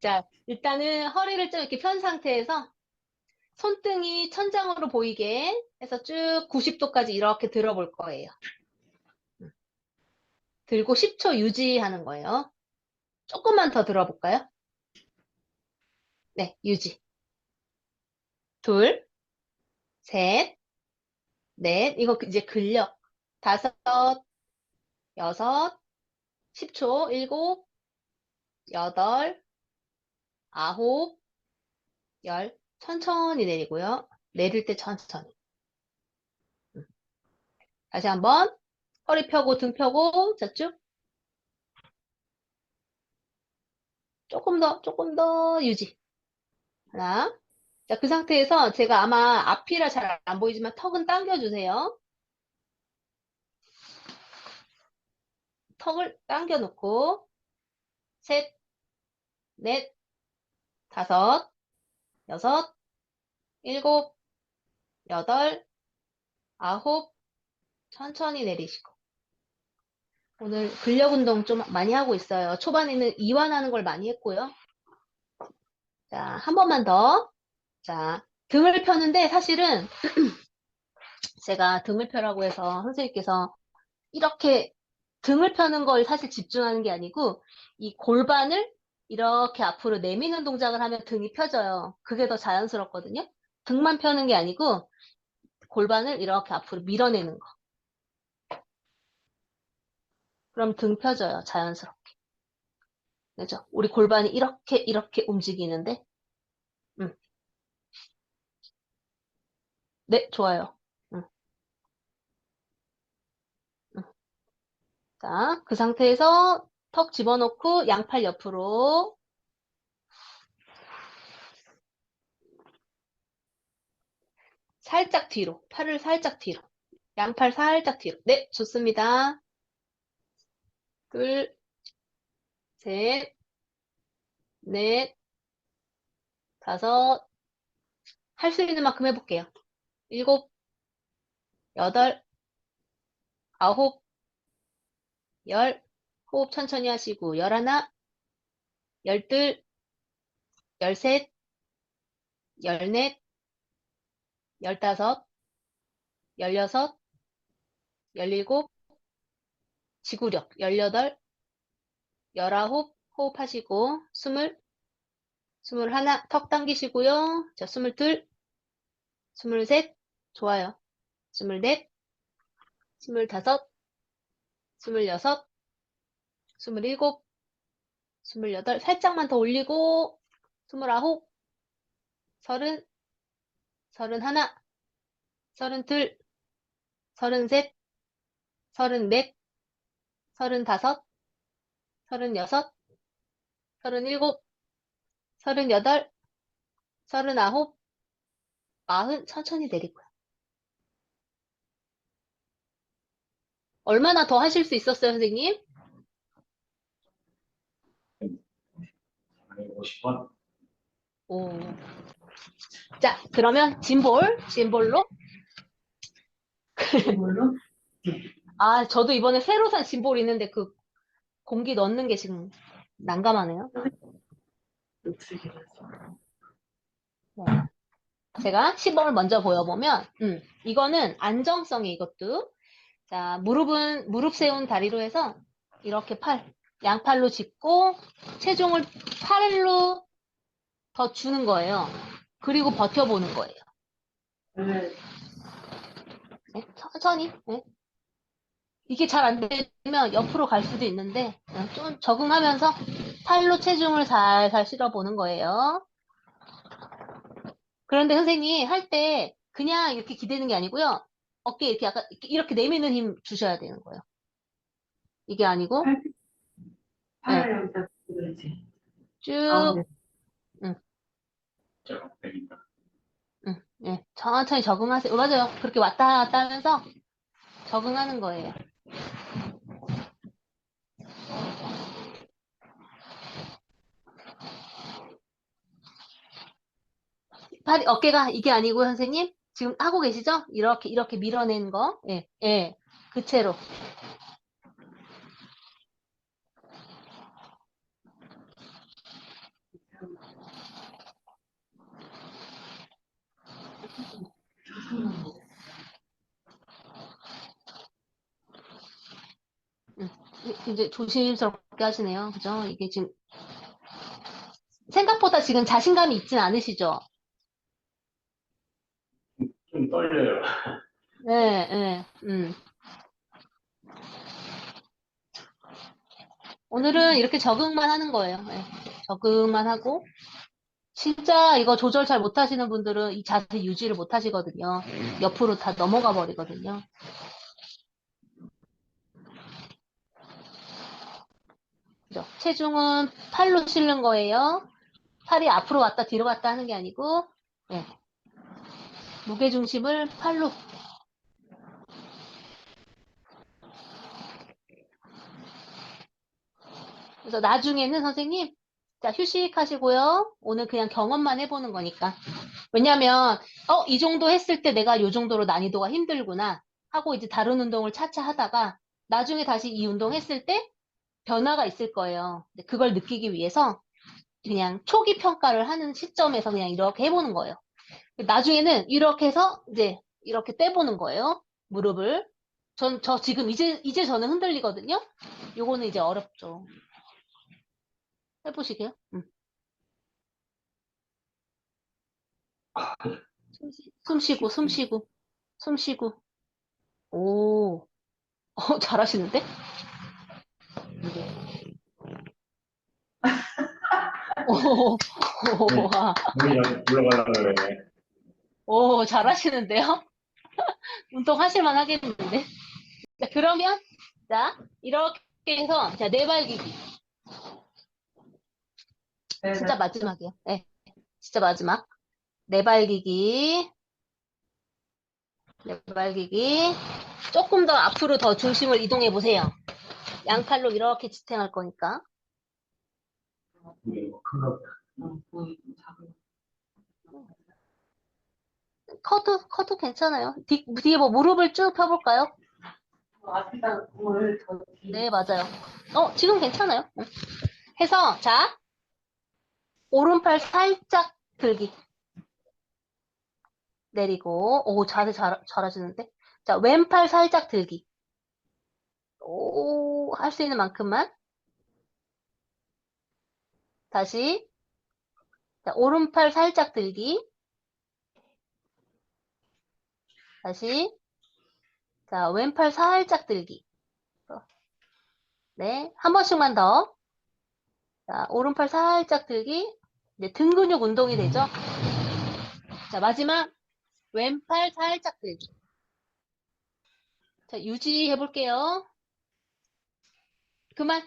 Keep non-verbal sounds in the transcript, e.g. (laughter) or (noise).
자, 일단은 허리를 좀 이렇게 편 상태에서 손등이 천장으로 보이게 해서 쭉 90도까지 이렇게 들어볼 거예요. 음. 들고 10초 유지하는 거예요. 조금만 더 들어볼까요? 네, 유지. 둘, 셋, 넷. 이거 이제 근력. 다섯, 여섯, 10초, 일곱, 여덟, 아홉, 열. 천천히 내리고요. 내릴 때 천천히. 음. 다시 한번 허리 펴고 등 펴고 자 쭉. 조금 더, 조금 더 유지. 하나. 자, 그 상태에서 제가 아마 앞이라 잘 안 보이지만 턱은 당겨주세요. 턱을 당겨 놓고 셋, 넷, 다섯, 여섯, 일곱, 여덟, 아홉, 천천히 내리시고. 오늘 근력 운동 좀 많이 하고 있어요. 초반에는 이완하는 걸 많이 했고요. 자, 한 번만 더. 자, 등을 펴는데 사실은 (clears throat) 제가 등을 펴라고 해서 선생님께서 이렇게 등을 펴는 걸 사실 집중하는 게 아니고 이 골반을 이렇게 앞으로 내미는 동작을 하면 등이 펴져요. 그게 더 자연스럽거든요. 등만 펴는 게 아니고 골반을 이렇게 앞으로 밀어내는 거. 그럼 등 펴져요. 자연스럽게. 그죠? 우리 골반이 이렇게 이렇게 움직이는데 음. 네, 좋아요. 음. 음. 자, 그 상태에서 턱 집어넣고 양팔 옆으로 살짝 뒤로, 팔을 살짝 뒤로, 양팔 살짝 뒤로. 네, 좋습니다. 둘, 셋, 넷, 다섯, 할 수 있는 만큼 해볼게요. 일곱, 여덟, 아홉, 열, 호흡 천천히 하시고, 열하나, 열둘, 열셋, 열넷, 열다섯, 열여섯, 열일곱, 지구력, 열여덟, 열아홉, 호흡하시고, 스물, 스물하나, 턱 당기시고요. 자, 스물둘, 스물셋, 좋아요. 스물넷, 스물다섯, 스물여섯, 스물일곱, 스물여덟, 살짝만 더 올리고, 스물아홉, 서른, 서른하나, 서른둘, 서른셋, 서른넷, 서른다섯, 서른여섯, 서른일곱, 서른여덟, 서른아홉, 마흔, 천천히 내리고요. 얼마나 더 하실 수 있었어요, 선생님? 50번. 오. 자, 그러면 짐볼, 짐볼로. 뭘로? (laughs) 아, 저도 이번에 새로 산 짐볼 있는데 그 공기 넣는 게 지금 난감하네요. 네. 제가 시범을 먼저 보여보면, 음, 이거는 안정성이 이것도. 자, 무릎은, 무릎 세운 다리로 해서 이렇게 팔, 양팔로 짚고 체중을 팔로 더 주는 거예요. 그리고 버텨보는 거예요. 네. 네, 천천히. 네. 이게 잘 안 되면 옆으로 갈 수도 있는데 네, 좀 적응하면서 팔로 체중을 살살 실어보는 거예요. 그런데 선생님 할 때 그냥 이렇게 기대는 게 아니고요. 어깨 이렇게 약간 이렇게 내미는 힘 주셔야 되는 거예요. 이게 아니고 여기다 그러지. 쭉 가운데. 되니까. 예, 천천히 적응하세요. 맞아요. 그렇게 왔다 갔다 하면서 적응하는 거예요. 팔이, 어깨가 이게 아니고 선생님 지금 하고 계시죠? 이렇게 이렇게 밀어낸 거. 예, 예. 그 채로. 이- 이제 조심스럽게 하시네요. 그죠? 이게 지금 생각보다 지금 자신감이 있진 않으시죠? 좀 떨려요. 네, 네, 음. 오늘은 이렇게 적응만 하는 거예요. 네, 적응만 하고. 진짜 이거 조절 잘 못하시는 분들은 이 자세 유지를 못 하시거든요. 옆으로 다 넘어가 버리거든요. 그죠? 체중은 팔로 실는 거예요. 팔이 앞으로 왔다 뒤로 갔다 하는 게 아니고, 네. 무게 중심을 팔로 그래서 나중에는 선생님, 자, 휴식하시고요. 오늘 그냥 경험만 해보는 거니까. 왜냐면, 어, 이 정도 했을 때 내가 이 정도로 난이도가 힘들구나. 하고 이제 다른 운동을 차차 하다가, 나중에 다시 이 운동 했을 때 변화가 있을 거예요. 그걸 느끼기 위해서 그냥 초기 평가를 하는 시점에서 그냥 이렇게 해보는 거예요. 나중에는 이렇게 해서 이제 이렇게 떼보는 거예요. 무릎을. 전, 저 지금 이제, 이제 저는 흔들리거든요. 요거는 이제 어렵죠. 해보시게요. 음. 숨 쉬고, 숨 쉬고, 숨 쉬고. 오, 어, 잘하시는데? 이게. 오, 오, 와, 몸이 올라가려고 그래. 오, 잘하시는데요? (laughs) 운동하실만 하겠는데? 자, 그러면, 자, 이렇게 해서, 자, 네발기기. 네, 진짜 마지막이에요. 네, 진짜 마지막. 네발기기. 네발기기. 조금 더 앞으로 더 중심을 이동해 보세요. 양팔로 이렇게 지탱할 거니까. 어, 커도, 커도 괜찮아요. 뒤, 뒤에 뭐 무릎을 쭉 펴볼까요? 네, 맞아요. 어, 지금 괜찮아요. 응. 해서, 자, 오른팔 살짝 들기. 내리고, 오, 자세 잘, 잘하시는데? 자, 왼팔 살짝 들기. 오, 할 수 있는 만큼만. 다시. 자, 오른팔 살짝 들기. 다시. 자, 왼팔 살짝 들기. 네, 한 번씩만 더. 자, 오른팔 살짝 들기. 이제 등 근육 운동이 되죠? 자, 마지막. 왼팔 살짝 들기. 자, 유지해 볼게요. 그만.